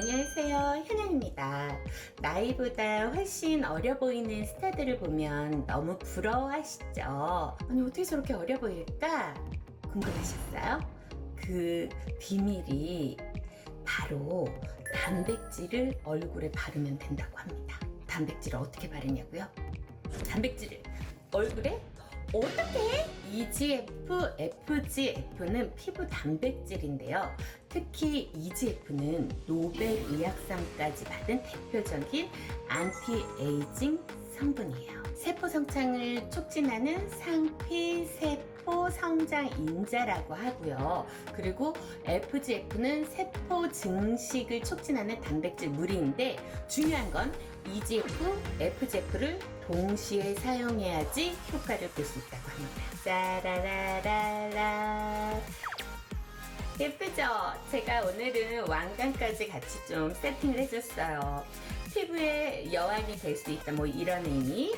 안녕하세요. 현영입니다. 나이보다 훨씬 어려 보이는 스타들을 보면 너무 부러워하시죠? 아니, 어떻게 저렇게 어려 보일까? 궁금하셨어요? 그 비밀이 바로 단백질을 얼굴에 바르면 된다고 합니다. 단백질을 어떻게 바르냐고요? 단백질을 얼굴에 어떻게? EGF, FGF는 피부 단백질인데요. 특히 EGF는 노벨 의학상까지 받은 대표적인 안티에이징 성분이에요. 세포 성장을 촉진하는 상피 세포 성장 인자라고 하고요. 그리고 FGF는 세포 증식을 촉진하는 단백질 물인데 중요한 건 EGF, FGF를 동시에 사용해야지 효과를 볼 수 있다고 합니다. 짜라라라라. 예쁘죠? 제가 오늘은 왕관까지 같이 좀 세팅을 해줬어요. 피부에 여왕이 될 수 있다, 뭐 이런 의미.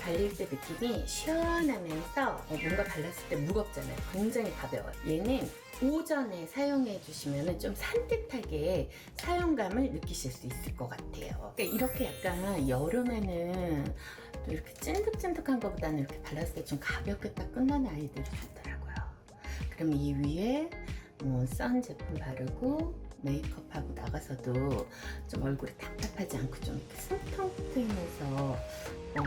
발릴 때 느낌이 시원하면서 어, 뭔가 발랐을 때 무겁잖아요. 굉장히 가벼워요. 얘는 오전에 사용해 주시면 좀 산뜻하게 사용감을 느끼실 수 있을 것 같아요. 그러니까 이렇게 약간 여름에는 또 이렇게 찐득찐득한 것보다는 이렇게 발랐을 때 좀 가볍게 딱 끝나는 아이들이 있더라고요. 그럼 이 위에 뭐 선 제품 바르고 메이크업하고 나가서도 좀 얼굴이 답답하지 않고 좀 이렇게 숨통 트이면서 어,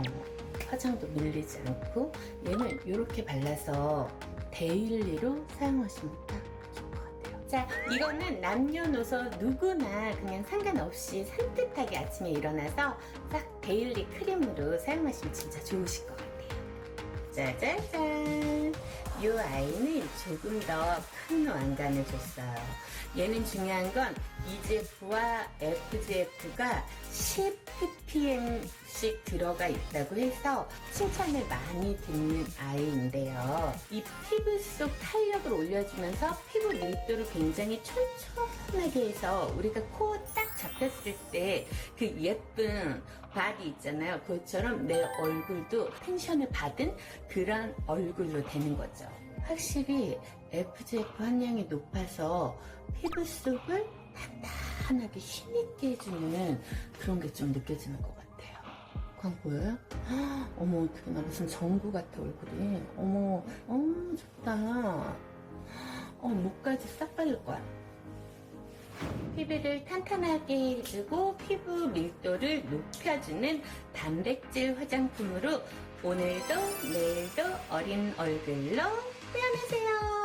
화장도 밀리지 않고 얘는 이렇게 발라서 데일리로 사용하시면 딱 좋을 것 같아요. 자, 이거는 남녀노소 누구나 그냥 상관없이 산뜻하게 아침에 일어나서 딱 데일리 크림으로 사용하시면 진짜 좋으실 것 같아요. 짜자잔! 이 아이는 조금 더 큰 왕관을 줬어요. 얘는 중요한 건 EGF와 FGF가 10ppm 씩 들어가 있다고 해서 칭찬을 많이 듣는 아이인데요. 이 피부 속 탄력을 올려주면서 피부 밀도를 굉장히 촘촘하게 해서 우리가 코딱 잡혔을 때 그 예쁜 바디 있잖아요. 그것처럼 내 얼굴도 텐션을 받은 그런 얼굴로 되는 거죠. 확실히 FGF 함량이 높아서 피부 속을 탄탄하게 힘있게 해주는 그런 게 좀 느껴지는 것 같아요. 광 보여요? 헉, 어머 어떻게 나 무슨 정구 같아 얼굴이. 어머 어머 좋다. 어 목까지 싹 바를 거야. 피부를 탄탄하게 해주고 피부 밀도를 높여주는 단백질 화장품으로 오늘도 내일도 어린 얼굴로 표현하세요.